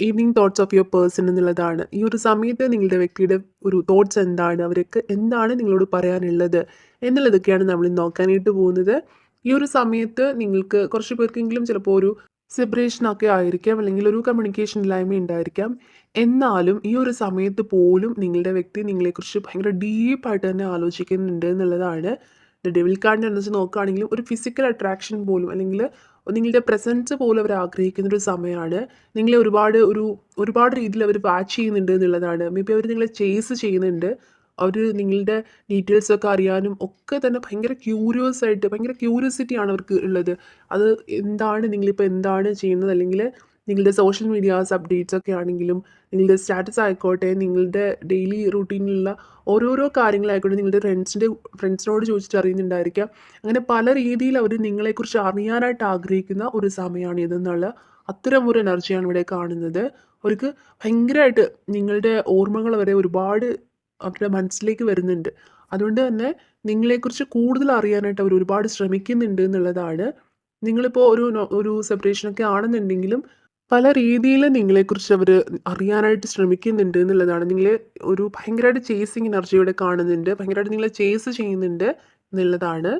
Evening thoughts of your person എന്നുള്ളതാണ്. ഈ ഒരു സമയത്ത് നിങ്ങളുടെ വ്യക്തിയുടെ ഒരു തോട്ട്സ് എന്താണ്? അവർക്ക് എന്താണ് നിങ്ങളോട് പറയാനുള്ളത്? എന്നുള്ളതൊക്കെയാണ് നമ്മൾ നോക്കാനായിട്ട് പോകുന്നത്. ഈ ഒരു സമയത്ത് നിങ്ങൾക്ക് കുറച്ച് പേർക്കെങ്കിലും ചിലപ്പോൾ ഒരു സെപ്പറേഷനൊക്കെ ആയിരിക്കാം അല്ലെങ്കിൽ ഒരു കമ്മ്യൂണിക്കേഷൻ ഇല്ലായ്മ ഉണ്ടായിരിക്കാം. എന്നാലും ഈ ഒരു സമയത്ത് പോലും നിങ്ങളുടെ വ്യക്തി നിങ്ങളെക്കുറിച്ച് ഭയങ്കര ഡീപ്പായിട്ട് തന്നെ ആലോചിക്കുന്നുണ്ട് എന്നുള്ളതാണ്. ഡെവിൽ കാർഡിന്റെ അനുസരിച്ച് നോക്കുകയാണെങ്കിലും ഒരു ഫിസിക്കൽ അട്രാക്ഷൻ പോലും അല്ലെങ്കിൽ നിങ്ങളുടെ പ്രസൻസ് പോലും അവർ ആഗ്രഹിക്കുന്ന ഒരു സമയമാണ്. നിങ്ങളെ ഒരുപാട് ഒരു ഒരുപാട് രീതിയിൽ അവർ വാച്ച് ചെയ്യുന്നുണ്ട് എന്നുള്ളതാണ്. മേ ബി അവർ നിങ്ങളെ ചേസ് ചെയ്യുന്നുണ്ട്. അവർ നിങ്ങളുടെ ഡീറ്റെയിൽസ് ഒക്കെ അറിയാനും ഒക്കെ തന്നെ ഭയങ്കര ക്യൂരിയസ് ആയിട്ട് ഭയങ്കര ക്യൂരിയോസിറ്റിയാണ് അവർക്ക് ഉള്ളത്. അത് എന്താണ് നിങ്ങളിപ്പോൾ എന്താണ് ചെയ്യുന്നത്? അല്ലെങ്കിൽ നിങ്ങളുടെ സോഷ്യൽ മീഡിയാസ് അപ്ഡേറ്റ്സ് ഒക്കെ ആണെങ്കിലും നിങ്ങളുടെ സ്റ്റാറ്റസ് ആയിക്കോട്ടെ നിങ്ങളുടെ ഡെയിലി റൂട്ടീനിലുള്ള ഓരോരോ കാര്യങ്ങളായിക്കോട്ടെ നിങ്ങളുടെ ഫ്രണ്ട്സിന്റെ ഫ്രണ്ട്സിനോട് ചോദിച്ചിട്ട് അറിയുന്നുണ്ടായിരിക്കാം. അങ്ങനെ പല രീതിയിൽ അവർ നിങ്ങളെക്കുറിച്ച് അറിയാനായിട്ട് ആഗ്രഹിക്കുന്ന ഒരു സമയമാണ് ഇതെന്നുള്ള അത്തരം ഒരു എനർജിയാണ് ഇവിടെ കാണുന്നത്. അവർക്ക് ഭയങ്കരമായിട്ട് നിങ്ങളുടെ ഓർമ്മകൾ വരെ ഒരുപാട് അവരുടെ മനസ്സിലേക്ക് വരുന്നുണ്ട്. അതുകൊണ്ട് തന്നെ നിങ്ങളെക്കുറിച്ച് കൂടുതൽ അറിയാനായിട്ട് അവർ ഒരുപാട് ശ്രമിക്കുന്നുണ്ട് എന്നുള്ളതാണ്. നിങ്ങളിപ്പോൾ ഒരു ഒരു സെപ്പറേഷനൊക്കെ ആണെന്നുണ്ടെങ്കിലും പല രീതിയിൽ നിങ്ങളെക്കുറിച്ച് അവർ അറിയാനായിട്ട് ശ്രമിക്കുന്നുണ്ട് എന്നുള്ളതാണ്. നിങ്ങളെ ഒരു ഭയങ്കരമായിട്ട് ചേസിങ് എനർജിയോടെ കാണുന്നുണ്ട്. ഭയങ്കരമായിട്ട് നിങ്ങളെ ചേസ് ചെയ്യുന്നുണ്ട് എന്നുള്ളതാണ്.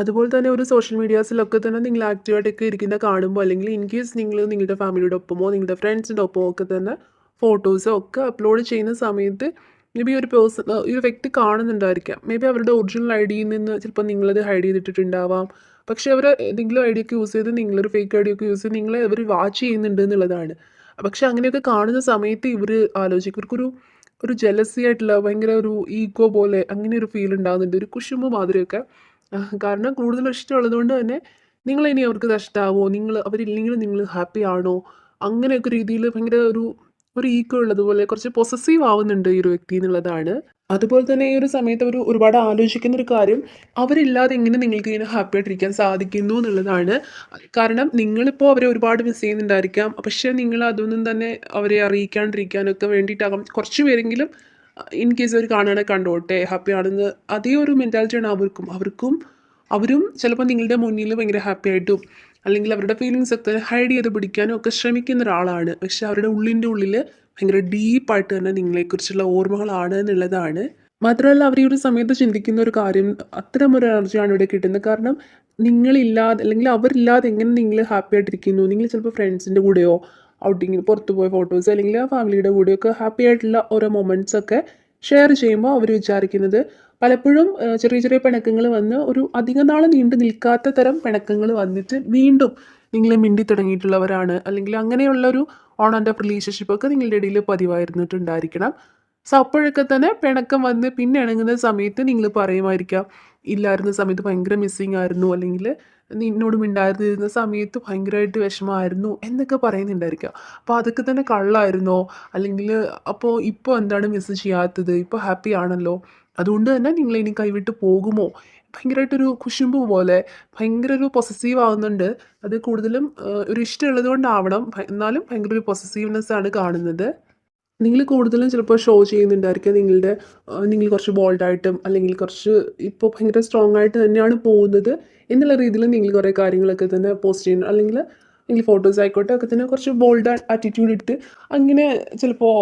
അതുപോലെ തന്നെ ഒരു സോഷ്യൽ മീഡിയാസിലൊക്കെ തന്നെ നിങ്ങൾ ആക്റ്റീവായിട്ടൊക്കെ ഇരിക്കുന്ന കാണുമ്പോൾ അല്ലെങ്കിൽ ഇൻ കേസ് നിങ്ങൾ നിങ്ങളുടെ ഫാമിലിയുടെ ഒപ്പമോ നിങ്ങളുടെ ഫ്രണ്ട്സിന്റെ ഒപ്പമോ ഒക്കെ തന്നെ ഫോട്ടോസോ ഒക്കെ അപ്ലോഡ് ചെയ്യുന്ന സമയത്ത് മേ ബി ഒരു പേഴ്സൺ ഒരു വ്യക്തി കാണുന്നുണ്ടായിരിക്കാം. മേ ബി അവരുടെ ഒറിജിനൽ ഐ ഡിയിൽ നിന്ന് ചിലപ്പോൾ നിങ്ങളത് ഹൈഡ് ചെയ്തിട്ടുണ്ടാവാം പക്ഷേ അവർ ഏതെങ്കിലും ഐ ഡി ഒക്കെ യൂസ് ചെയ്ത് നിങ്ങളൊരു ഫേക്ക് ഐ ഡി ഒക്കെ യൂസ് ചെയ്ത് നിങ്ങളെ അവർ വാച്ച് ചെയ്യുന്നുണ്ട് എന്നുള്ളതാണ്. പക്ഷെ അങ്ങനെയൊക്കെ കാണുന്ന സമയത്ത് ഇവർ ആലോചിക്കും. ഇവർക്കൊരു ഒരു ജലസി ആയിട്ടുള്ള ഭയങ്കര ഒരു ഈഗോ പോലെ അങ്ങനെ ഒരു ഫീൽ ഉണ്ടാകുന്നുണ്ട് ഒരു കുശുമ്പ് മാതിരിയൊക്കെ. കാരണം കൂടുതൽ ഇഷ്ടമുള്ളത് കൊണ്ട് തന്നെ നിങ്ങളിനി അവർക്ക് നഷ്ടമാവോ നിങ്ങൾ അവരില്ലെങ്കിൽ നിങ്ങൾ ഹാപ്പി ആണോ? അങ്ങനെയൊക്കെ രീതിയിൽ ഭയങ്കര ഒരു ഒരു ഈഗോ ഉള്ളതുപോലെ കുറച്ച് പൊസസീവ് ആവുന്നുണ്ട് ഈ ഒരു വ്യക്തി എന്നുള്ളതാണ്. അതുപോലെ തന്നെ ഈ ഒരു സമയത്ത് അവർ ഒരുപാട് ആലോചിക്കുന്ന ഒരു കാര്യം അവരില്ലാതെ എങ്ങനെ നിങ്ങൾക്ക് ഇങ്ങനെ ഹാപ്പി ആയിട്ടിരിക്കാൻ സാധിക്കുന്നു എന്നുള്ളതാണ്. കാരണം നിങ്ങളിപ്പോൾ അവരെ ഒരുപാട് മിസ് ചെയ്യുന്നുണ്ടായിരിക്കാം. പക്ഷേ നിങ്ങൾ അതൊന്നും തന്നെ അവരെ അറിയിക്കാണ്ടിരിക്കാനൊക്കെ വേണ്ടിയിട്ടാകാം. കുറച്ച് പേരെങ്കിലും ഇൻ കേസ് അവർ കാണാനെ കണ്ടോട്ടെ ഹാപ്പി ആണെന്ന് അതേ ഒരു മെന്റാലിറ്റിയാണ് അവർക്കും. അവർക്കും അവരും ചിലപ്പോൾ നിങ്ങളുടെ മുന്നിൽ ഭയങ്കര ഹാപ്പി ആയിട്ടും അല്ലെങ്കിൽ അവരുടെ ഫീലിങ്സ് ഒക്കെ ഹൈഡ് ചെയ്ത് പിടിക്കാനും ഒക്കെ ശ്രമിക്കുന്ന ഒരാളാണ്. പക്ഷെ അവരുടെ ഉള്ളിന്റെ ഉള്ളിൽ ഭയങ്കര ഡീപ്പായിട്ട് തന്നെ നിങ്ങളെക്കുറിച്ചുള്ള ഓർമ്മകളാണ് എന്നുള്ളതാണ്. മാത്രമല്ല അവർ ഈ ഒരു സമയത്ത് ചിന്തിക്കുന്ന ഒരു കാര്യം അത്തരം ഒരു എനർജിയാണ് ഇവിടെ കിട്ടുന്നത്. കാരണം നിങ്ങളില്ലാതെ അല്ലെങ്കിൽ അവരില്ലാതെ എങ്ങനെ നിങ്ങൾ ഹാപ്പി ആയിട്ടിരിക്കുന്നു? നിങ്ങൾ ചിലപ്പോൾ ഫ്രണ്ട്സിന്റെ കൂടെയോ ഔട്ടിങ്ങിന് പുറത്ത് പോയ ഫോട്ടോസ് അല്ലെങ്കിൽ ആ ഫാമിലിയുടെ കൂടെയൊക്കെ ഹാപ്പി ആയിട്ടുള്ള ഓരോ മൊമെന്റ്സ് ഒക്കെ ഷെയർ ചെയ്യുമ്പോൾ അവർ വിചാരിക്കുന്നത് പലപ്പോഴും ചെറിയ ചെറിയ പിണക്കങ്ങൾ വന്ന് ഒരു അധിക നാൾ നീണ്ടു നിൽക്കാത്ത തരം പിണക്കങ്ങൾ വന്നിട്ട് വീണ്ടും നിങ്ങളെ മിണ്ടി തുടങ്ങിയിട്ടുള്ളവരാണ്. അല്ലെങ്കിൽ അങ്ങനെയുള്ള ഒരു ഓൺ ആൻഡ് ഓഫ് റിലേഷൻഷിപ്പ് ഒക്കെ നിങ്ങളുടെ ഇടയിൽ പതിവായിരുന്നിട്ടുണ്ടായിരിക്കണം. സോ അപ്പോഴൊക്കെ തന്നെ പിണക്കം വന്ന് പിന്നെ ഇണങ്ങുന്ന സമയത്ത് നിങ്ങൾ പറയുമായിരിക്കാം ഇല്ലായിരുന്ന സമയത്ത് ഭയങ്കര മിസ്സിങ് ആയിരുന്നു. അല്ലെങ്കിൽ നിന്നോട് മിണ്ടായിരുന്നിരുന്ന സമയത്ത് ഭയങ്കരമായിട്ട് വിഷമമായിരുന്നു. എന്നൊക്കെ പറയുന്നുണ്ടായിരിക്കാം. അപ്പോൾ അതൊക്കെ തന്നെ കള്ളായിരുന്നോ? അല്ലെങ്കിൽ അപ്പോൾ ഇപ്പോൾ എന്താണ് മിസ് ചെയ്യാത്തത്? ഇപ്പോൾ ഹാപ്പി ആണല്ലോ? അതുകൊണ്ട് തന്നെ നിങ്ങൾ ഇനി കൈവിട്ട് പോകുമോ? ഭയങ്കരമായിട്ടൊരു കുശുമ്പ് പോലെ ഭയങ്കര ഒരു പൊസസീവ് ആവുന്നുണ്ട്. അത് കൂടുതലും ഒരു ഇഷ്ടമുള്ളത് കൊണ്ടാവണം എന്നാലും ഭയങ്കര ഒരു പൊസസീവ്നെസ് ആണ് കാണുന്നത്. നിങ്ങൾ കൂടുതലും ചിലപ്പോൾ ഷോ ചെയ്യുന്നുണ്ടായിരിക്കും. നിങ്ങളുടെ നിങ്ങൾ കുറച്ച് ബോൾഡായിട്ടും അല്ലെങ്കിൽ കുറച്ച് ഇപ്പോൾ ഭയങ്കര സ്ട്രോങ് ആയിട്ട് തന്നെയാണ് പോകുന്നത്. എന്നുള്ള രീതിയിൽ നിങ്ങൾ കുറേ കാര്യങ്ങളൊക്കെ തന്നെ പോസ്റ്റ് ചെയ്യുന്നു. അല്ലെങ്കിൽ നിങ്ങൾ ഫോട്ടോസ് ആയിക്കോട്ടെ ഒക്കെ തന്നെ കുറച്ച് ബോൾഡ് ആറ്റിറ്റ്യൂഡ് ഇട്ട് അങ്ങനെ ചിലപ്പോൾ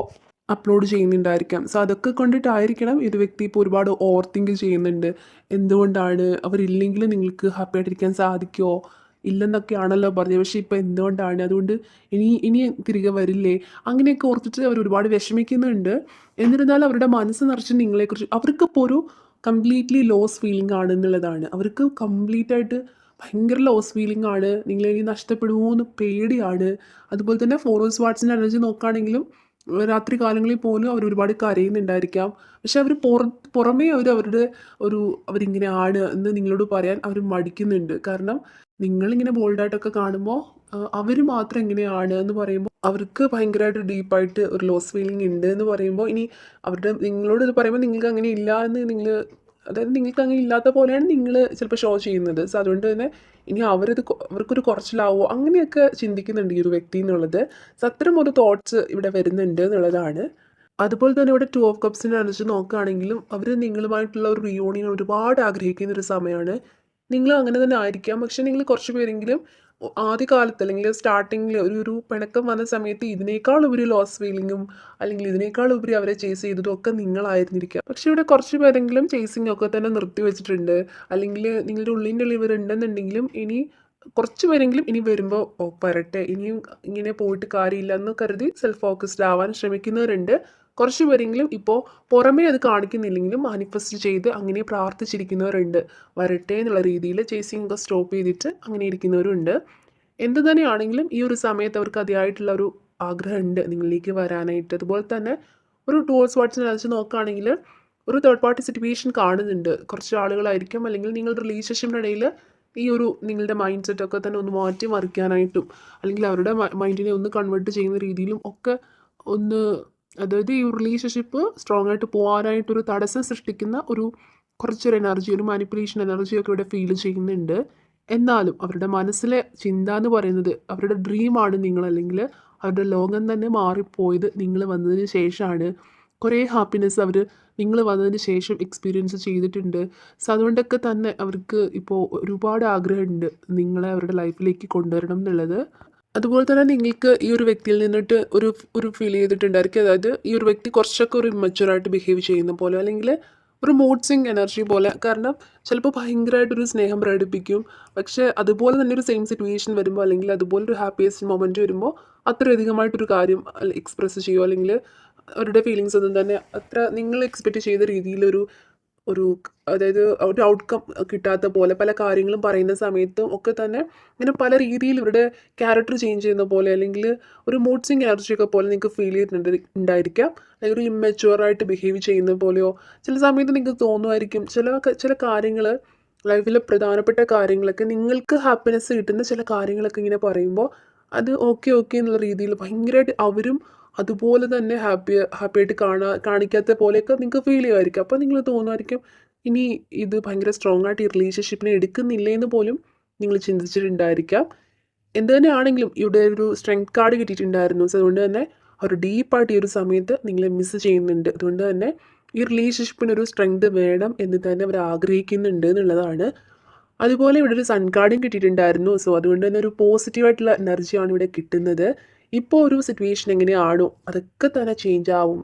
അപ്ലോഡ് ചെയ്യുന്നുണ്ടായിരിക്കാം. സോ അതൊക്കെ കൊണ്ടിട്ടായിരിക്കണം ഇത് വ്യക്തി ഇപ്പോൾ ഒരുപാട് ഓവർ തിങ്ക് ചെയ്യുന്നുണ്ട്. എന്തുകൊണ്ടാണ്? അവരില്ലെങ്കിൽ നിങ്ങൾക്ക് ഹാപ്പി ആയിട്ടിരിക്കാൻ സാധിക്കുമോ ഇല്ലെന്നൊക്കെയാണല്ലോ പറഞ്ഞത്. പക്ഷേ ഇപ്പോൾ എന്തുകൊണ്ടാണ്? അതുകൊണ്ട് ഇനി ഇനി തിരികെ വരില്ലേ? അങ്ങനെയൊക്കെ ഓർത്തിട്ട് അവർ ഒരുപാട് വിഷമിക്കുന്നുണ്ട്. എന്നിരുന്നാലും അവരുടെ മനസ്സ് നിറച്ച് നിങ്ങളെക്കുറിച്ച് അവർക്കിപ്പോൾ ഒരു കംപ്ലീറ്റ്ലി ലോസ് ഫീലിംഗ് ആണ് എന്നുള്ളതാണ് അവർക്ക് കംപ്ലീറ്റ് ആയിട്ട് ഭയങ്കര ലോസ് ഫീലിംഗ് ആണ്. നിങ്ങളെ ഇനി നഷ്ടപ്പെടുമോ എന്ന് പേടിയാണ്. അതുപോലെ തന്നെ ഫോറോസ് വാട്സിന്റെ എനർജി നോക്കുകയാണെങ്കിലും രാത്രി കാലങ്ങളിൽ പോലും അവർ ഒരുപാട് കരയുന്നുണ്ടായിരിക്കാം. പക്ഷെ അവർ പുറ പുറമേ അവർ അവരുടെ ഒരു അവരിങ്ങനെ ആണ് എന്ന് നിങ്ങളോട് പറയാൻ അവർ മടിക്കുന്നുണ്ട്. കാരണം നിങ്ങളിങ്ങനെ ബോൾഡായിട്ടൊക്കെ കാണുമ്പോൾ അവർ മാത്രം എങ്ങനെയാണ് എന്ന് പറയുമ്പോൾ അവർക്ക് ഭയങ്കരമായിട്ട് ഡീപ്പായിട്ട് ഒരു ലോസ് ഫീലിംഗ് ഉണ്ട് എന്ന് പറയുമ്പോൾ ഇനി അവരുടെ നിങ്ങളോട് ഇത് പറയുമ്പോൾ നിങ്ങൾക്ക് അങ്ങനെ ഇല്ല എന്ന് നിങ്ങൾ അതായത് നിങ്ങൾക്ക് അങ്ങനെ ഇല്ലാത്ത പോലെയാണ് നിങ്ങൾ ചിലപ്പോൾ ഷോ ചെയ്യുന്നത്. സോ അതുകൊണ്ട് തന്നെ ഇനി അവരത് അവർക്കൊരു കുറച്ചിലാവോ? അങ്ങനെയൊക്കെ ചിന്തിക്കുന്നുണ്ട് ഈ ഒരു വ്യക്തി എന്നുള്ളത്. സോ അത്തരം ഒരു തോട്ട്സ് ഇവിടെ വരുന്നുണ്ട് എന്നുള്ളതാണ്. അതുപോലെ തന്നെ ഇവിടെ ടു ഓഫ് കപ്സിനെ അനുസരിച്ച് നോക്കുകയാണെങ്കിലും അവർ നിങ്ങളുമായിട്ടുള്ള ഒരു റിയൂണിയൻ ഒരുപാട് ആഗ്രഹിക്കുന്ന ഒരു സമയമാണ് നിങ്ങൾ അങ്ങനെ തന്നെ ആയിരിക്കാം. പക്ഷെ നിങ്ങൾ കുറച്ച് പേരെങ്കിലും ആദ്യകാലത്ത് അല്ലെങ്കിൽ സ്റ്റാർട്ടിങ്ങിൽ ഒരു ഒരു പിണക്കം വന്ന സമയത്ത് ഇതിനേക്കാൾ ഉപരി ലോസ് ഫീലിങ്ങും അല്ലെങ്കിൽ ഇതിനേക്കാൾ ഉപരി അവരെ ചേസ് ചെയ്തതും ഒക്കെ നിങ്ങളായിരുന്നിരിക്കുക. പക്ഷേ ഇവിടെ കുറച്ച് പേരെങ്കിലും ചേസിങ് ഒക്കെ തന്നെ നിർത്തി വെച്ചിട്ടുണ്ട്. അല്ലെങ്കിൽ നിങ്ങളുടെ ഉള്ളിന്റെ ഉള്ളിൽ ഇവരുണ്ടെന്നുണ്ടെങ്കിലും ഇനി കുറച്ച് പേരെങ്കിലും ഇനി വരുമ്പോൾ വരട്ടെ. ഇനിയും ഇങ്ങനെ പോയിട്ട് കാര്യമില്ല എന്ന് കരുതി സെൽഫ് ഫോക്കസ്ഡ് ആവാൻ ശ്രമിക്കുന്നവരുണ്ട്. കുറച്ച് പേരെങ്കിലും ഇപ്പോൾ പുറമേ അത് കാണിക്കുന്നില്ലെങ്കിലും മാനിഫെസ്റ്റ് ചെയ്ത് അങ്ങനെ പ്രാർത്ഥിച്ചിരിക്കുന്നവരുണ്ട്. വരട്ടെ എന്നുള്ള രീതിയിൽ ചേസിങ് ഒക്കെ സ്റ്റോപ്പ് ചെയ്തിട്ട് അങ്ങനെ ഇരിക്കുന്നവരുണ്ട്. എന്ത് തന്നെയാണെങ്കിലും ഈ ഒരു സമയത്ത് അവർക്ക് അതിയായിട്ടുള്ള ഒരു ആഗ്രഹമുണ്ട് നിങ്ങളിലേക്ക് വരാനായിട്ട്. അതുപോലെ തന്നെ ഒരു ടൂൾസ് വാട്സിനെ വെച്ച് നോക്കുകയാണെങ്കിൽ ഒരു തേർഡ് പാർട്ടി സിറ്റുവേഷൻ കാണുന്നുണ്ട്. കുറച്ച് ആളുകളായിരിക്കും അല്ലെങ്കിൽ നിങ്ങളുടെ റിലേഷൻഷിപ്പിന്റെ ഇടയിൽ ഈ ഒരു നിങ്ങളുടെ മൈൻഡ് സെറ്റൊക്കെ തന്നെ ഒന്ന് മാറ്റി മറിക്കാനായിട്ടും അല്ലെങ്കിൽ അവരുടെ മൈൻഡിനെ ഒന്ന് കൺവേർട്ട് ചെയ്യുന്ന രീതിയിലും ഒക്കെ ഒന്ന് അതായത് ഈ റിലേഷൻഷിപ്പ് സ്ട്രോങ് ആയിട്ട് പോകാനായിട്ടൊരു തടസ്സം സൃഷ്ടിക്കുന്ന ഒരു കുറച്ചൊരു എനർജി ഒരു മാനിപ്പുലേഷൻ എനർജിയൊക്കെ ഇവിടെ ഫീൽ ചെയ്യുന്നുണ്ട്. എന്നാലും അവരുടെ മനസ്സിലെ ചിന്ത എന്ന് പറയുന്നത് അവരുടെ ഡ്രീമാണ് നിങ്ങൾ അല്ലെങ്കിൽ അവരുടെ ലോകം തന്നെ മാറിപ്പോയത് നിങ്ങൾ വന്നതിന് ശേഷമാണ്. കുറേ ഹാപ്പിനെസ് അവർ നിങ്ങൾ വന്നതിന് ശേഷം എക്സ്പീരിയൻസ് ചെയ്തിട്ടുണ്ട്. സോ അതുകൊണ്ടൊക്കെ തന്നെ അവർക്ക് ഇപ്പോൾ ഒരുപാട് ആഗ്രഹമുണ്ട് നിങ്ങളെ അവരുടെ ലൈഫിലേക്ക് കൊണ്ടുവരണം എന്നുള്ളത്. അതുപോലെ തന്നെ നിങ്ങൾക്ക് ഈ ഒരു വ്യക്തിയിൽ നിന്നിട്ട് ഒരു ഒരു ഫീൽ ചെയ്തിട്ടുണ്ടായിരിക്കും. അതായത് ഈ ഒരു വ്യക്തി കുറച്ചൊക്കെ ഒരു ഇമ്മച്ചുവറായിട്ട് ബിഹേവ് ചെയ്യുന്ന പോലെ അല്ലെങ്കിൽ ഒരു മൂഡ് സിങ് എനർജി പോലെ. കാരണം ചിലപ്പോൾ ഭയങ്കരമായിട്ടൊരു സ്നേഹം പ്രകടിപ്പിക്കും. പക്ഷേ അതുപോലെ തന്നെ ഒരു സെയിം സിറ്റുവേഷൻ വരുമ്പോൾ അല്ലെങ്കിൽ അതുപോലെ ഒരു ഹാപ്പിയസ്റ്റ് മൊമെന്റ് വരുമ്പോൾ അത്രയധികമായിട്ടൊരു കാര്യം എക്സ്പ്രസ് ചെയ്യുമോ അല്ലെങ്കിൽ അവരുടെ ഫീലിങ്സ് ഒന്നും തന്നെ അത്ര നിങ്ങൾ എക്സ്പെക്റ്റ് ചെയ്ത രീതിയിലൊരു ഒരു അതായത് ഒരു ഔട്ട്കം കിട്ടാത്ത പോലെ പല കാര്യങ്ങളും പറയുന്ന സമയത്തും ഒക്കെ തന്നെ ഇങ്ങനെ പല രീതിയിൽ ഇവരുടെ ക്യാരക്ടർ ചേഞ്ച് ചെയ്യുന്ന പോലെ അല്ലെങ്കിൽ ഒരു മൂഡ് സിങ് എനർജിയൊക്കെ പോലെ നിങ്ങൾക്ക് ഫീൽ ചെയ്തിട്ടുണ്ട് ഉണ്ടായിരിക്കാം. അല്ലെങ്കിൽ ഒരു ഇമ്മച്ചുവറായിട്ട് ബിഹേവ് ചെയ്യുന്ന പോലെയോ ചില സമയത്ത് നിങ്ങൾക്ക് തോന്നുമായിരിക്കും ചില ചില കാര്യങ്ങൾ ലൈഫിലെ പ്രധാനപ്പെട്ട കാര്യങ്ങളൊക്കെ നിങ്ങൾക്ക് ഹാപ്പിനെസ് കിട്ടുന്ന ചില കാര്യങ്ങളൊക്കെ ഇങ്ങനെ പറയുമ്പോൾ അത് ഓക്കെ ഓക്കെ എന്നുള്ള രീതിയിൽ ഭയങ്കരമായിട്ട് അവരും അതുപോലെ തന്നെ ഹാപ്പി ഹാപ്പി ആയിട്ട് കാണാ കാണിക്കാത്ത പോലെയൊക്കെ നിങ്ങൾക്ക് ഫീൽ ചെയ്യുമായിരിക്കും. അപ്പോൾ നിങ്ങൾ തോന്നുമായിരിക്കും ഇനി ഇത് ഭയങ്കര സ്ട്രോങ് ആയിട്ട് ഈ റിലേഷൻഷിപ്പിനെ എടുക്കുന്നില്ലേ എന്ന് പോലും നിങ്ങൾ ചിന്തിച്ചിട്ടുണ്ടായിരിക്കാം. എന്ത് തന്നെ ആണെങ്കിലും ഇവിടെ ഒരു സ്ട്രെങ്ത് കാർഡ് കിട്ടിയിട്ടുണ്ടായിരുന്നു. സോ അതുകൊണ്ട് തന്നെ ഒരു ഡീപ്പായിട്ട് ഈ ഒരു സമയത്ത് നിങ്ങളെ മിസ് ചെയ്യുന്നുണ്ട്. അതുകൊണ്ട് തന്നെ ഈ റിലേഷൻഷിപ്പിന് ഒരു സ്ട്രെങ്ത് വേണം എന്ന് തന്നെ അവർ ആഗ്രഹിക്കുന്നുണ്ട് എന്നുള്ളതാണ്. അതുപോലെ ഇവിടെ ഒരു സൺ കാർഡും കിട്ടിയിട്ടുണ്ടായിരുന്നു. സോ അതുകൊണ്ട് തന്നെ ഒരു പോസിറ്റീവായിട്ടുള്ള എനർജിയാണ് ഇവിടെ കിട്ടുന്നത്. ഇപ്പോൾ ഒരു സിറ്റുവേഷൻ എങ്ങനെയാണോ അതൊക്കെ തന്നെ ചേഞ്ച് ആവും.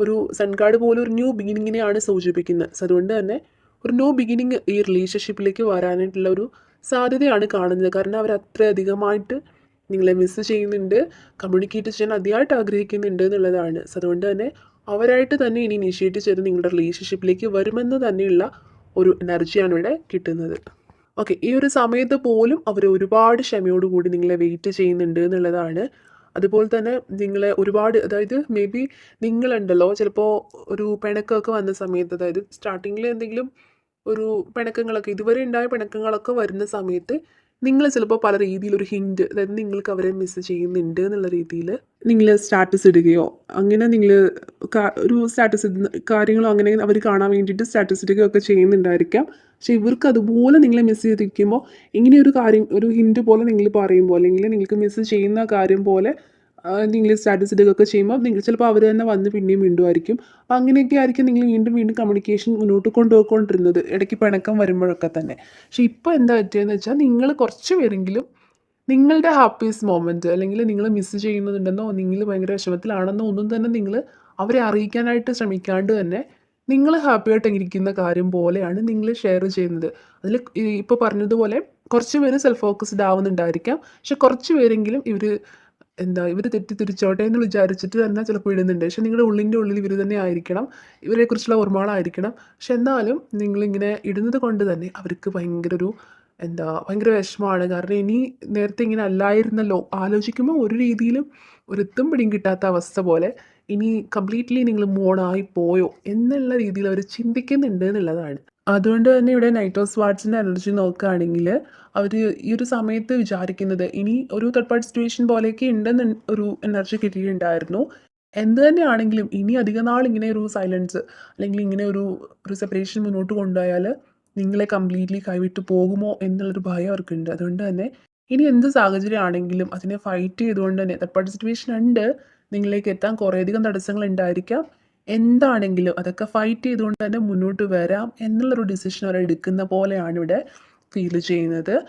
ഒരു സൺ കാർഡ് പോലെ ഒരു ന്യൂ ബിഗിനിങ്ങിനെയാണ് സൂചിപ്പിക്കുന്നത്. സോ അതുകൊണ്ട് തന്നെ ഒരു ന്യൂ ബിഗിനിങ് ഈ റിലേഷൻഷിപ്പിലേക്ക് വരാനായിട്ടുള്ള ഒരു സാധ്യതയാണ് കാണുന്നത്. കാരണം അവർ അത്രയധികമായിട്ട് നിങ്ങളെ മിസ്സ് ചെയ്യുന്നുണ്ട് കമ്മ്യൂണിക്കേറ്റ് ചെയ്യാൻ അതിയായിട്ട് ആഗ്രഹിക്കുന്നുണ്ട് എന്നുള്ളതാണ്. സോ അതുകൊണ്ട് തന്നെ അവരായിട്ട് തന്നെ ഇനി ഇനിഷ്യേറ്റ് ചെയ്ത് നിങ്ങളുടെ റിലേഷൻഷിപ്പിലേക്ക് വരുമെന്ന് തന്നെയുള്ള ഒരു എനർജിയാണ് ഇവിടെ കിട്ടുന്നത്. ഓക്കെ ഈ ഒരു സമയത്ത് പോലും അവർ ഒരുപാട് ക്ഷമയോടുകൂടി നിങ്ങളെ വെയിറ്റ് ചെയ്യുന്നുണ്ട് എന്നുള്ളതാണ് അതുപോലെ തന്നെ നിങ്ങളെ ഒരുപാട് അതായത് മേ ബി നിങ്ങളുണ്ടല്ലോ ചിലപ്പോൾ ഒരു പിണക്കമൊക്കെ വന്ന സമയത്ത് അതായത് സ്റ്റാർട്ടിങ്ങിൽ എന്തെങ്കിലും ഒരു പിണക്കങ്ങളൊക്കെ ഇതുവരെ ഉണ്ടായ പിണക്കങ്ങളൊക്കെ വരുന്ന സമയത്ത് നിങ്ങൾ ചിലപ്പോൾ പല രീതിയിൽ ഒരു ഹിൻഡ് അതായത് നിങ്ങൾക്ക് അവരെ മിസ് ചെയ്യുന്നുണ്ട് എന്നുള്ള രീതിയിൽ നിങ്ങൾ സ്റ്റാറ്റസ് ഇടുകയോ അങ്ങനെ നിങ്ങൾ ഒരു സ്റ്റാറ്റസ് ഇടുന്ന കാര്യങ്ങളോ അങ്ങനെ അവർ കാണാൻ വേണ്ടിയിട്ട് സ്റ്റാറ്റസ് ഇടുകയോ ഒക്കെ ചെയ്യുന്നുണ്ടായിരിക്കാം. പക്ഷെ ഇവർക്ക് അതുപോലെ നിങ്ങളെ മിസ് ചെയ്തിരിക്കുമ്പോൾ ഇങ്ങനെ ഒരു കാര്യം ഒരു ഹിൻഡ് പോലെ നിങ്ങൾ പറയുമ്പോൾ അല്ലെങ്കിൽ നിങ്ങൾക്ക് മിസ് ചെയ്യുന്ന കാര്യം പോലെ നിങ്ങൾ സ്റ്റാറ്റസ് ഇടുകയൊക്കെ ചെയ്യുമ്പോൾ നിങ്ങൾ ചിലപ്പോൾ അവർ തന്നെ വന്ന് പിന്നെയും വീണ്ടുമായിരിക്കും അപ്പം അങ്ങനെയൊക്കെ ആയിരിക്കും നിങ്ങൾ വീണ്ടും വീണ്ടും കമ്മ്യൂണിക്കേഷൻ മുന്നോട്ട് കൊണ്ടുപോയിക്കൊണ്ടിരുന്നത് ഇടയ്ക്ക് പിണക്കം വരുമ്പോഴൊക്കെ തന്നെ. പക്ഷെ ഇപ്പോൾ എന്താ പറ്റിയെന്ന് വെച്ചാൽ നിങ്ങൾ കുറച്ച് പേരെങ്കിലും നിങ്ങളുടെ ഹാപ്പിയസ്റ്റ് മൊമെന്റ് അല്ലെങ്കിൽ നിങ്ങൾ മിസ് ചെയ്യുന്നുണ്ടെന്നോ നിങ്ങൾ ഭയങ്കര വിഷമത്തിലാണെന്നോ ഒന്നും തന്നെ നിങ്ങൾ അവരെ അറിയിക്കാനായിട്ട് ശ്രമിക്കാണ്ട് തന്നെ നിങ്ങൾ ഹാപ്പി ആയിട്ട് ഇരിക്കുന്ന കാര്യം പോലെയാണ് നിങ്ങൾ ഷെയർ ചെയ്യുന്നത്. അതിൽ ഇപ്പോൾ പറഞ്ഞതുപോലെ കുറച്ച് പേര് സെൽഫ് ഫോക്കസ്ഡ് ആവുന്നുണ്ടായിരിക്കാം. പക്ഷെ കുറച്ച് പേരെങ്കിലും ഇവർ എന്താ ഇവർ തെറ്റിദ്ധരിച്ചോട്ടെ എന്ന് വിചാരിച്ചിട്ട് തന്നെ ചിലപ്പോൾ ഇടുന്നുണ്ട്. പക്ഷെ നിങ്ങളുടെ ഉള്ളിന്റെ ഉള്ളിൽ ഇവർ തന്നെ ആയിരിക്കണം. ഇവരെക്കുറിച്ചുള്ള ഓർമ്മകളായിരിക്കണം. പക്ഷെ എന്നാലും നിങ്ങളിങ്ങനെ ഇടുന്നത് കൊണ്ട് തന്നെ അവർക്ക് ഭയങ്കര ഒരു എന്താ ഭയങ്കര വിഷമമാണ്. കാരണം ഇനി നേരത്തെ ഇങ്ങനെ അല്ലായിരുന്നല്ലോ. ആലോചിക്കുമ്പോൾ ഒരു രീതിയിലും ഒരു എത്തും പിടിയും കിട്ടാത്ത അവസ്ഥ പോലെ ഇനി കംപ്ലീറ്റ്ലി നിങ്ങൾ മോഡായി പോയോ എന്നുള്ള രീതിയിൽ അവർ ചിന്തിക്കുന്നുണ്ട് എന്നുള്ളതാണ്. അതുകൊണ്ട് തന്നെ ഇവിടെ നൈറ്റ് ഓഫ് സ്വാർട്സിന്റെ എനർജി നോക്കുകയാണെങ്കിൽ അവർ ഈ ഒരു സമയത്ത് വിചാരിക്കുന്നത് ഇനി ഒരു തേർഡ് പാർട്ടി സിറ്റുവേഷൻ പോലെയൊക്കെ ഉണ്ടെന്ന് ഒരു എനർജി കിട്ടിയിട്ടുണ്ടായിരുന്നു. എന്ത് തന്നെയാണെങ്കിലും ഇനി അധിക നാൾ ഇങ്ങനെ ഒരു സൈലൻസ് അല്ലെങ്കിൽ ഇങ്ങനെ ഒരു ഒരു സെപ്പറേഷൻ മുന്നോട്ട് കൊണ്ടുപോയാൽ നിങ്ങളെ കംപ്ലീറ്റ്ലി കൈവിട്ട് പോകുമോ എന്നുള്ളൊരു ഭയം അവർക്കുണ്ട്. അതുകൊണ്ട് തന്നെ ഇനി എന്ത് സാഹചര്യമാണെങ്കിലും അതിനെ ഫൈറ്റ് ചെയ്തുകൊണ്ട് തന്നെ തേർഡ് പാർട്ടി സിറ്റുവേഷൻ ഉണ്ട്. നിങ്ങളിലേക്ക് എത്താൻ കുറേയധികം തടസ്സങ്ങൾ ഉണ്ടായിരിക്കാം. എന്താണെങ്കിലും അതൊക്കെ ഫൈറ്റ് ചെയ്തുകൊണ്ട് തന്നെ മുന്നോട്ട് വരാം. എന്നുള്ളൊരു ഡിസിഷൻ അവർ എടുക്കുന്ന പോലെയാണ് ഇവിടെ ഫീൽ ചെയ്യുന്നത്.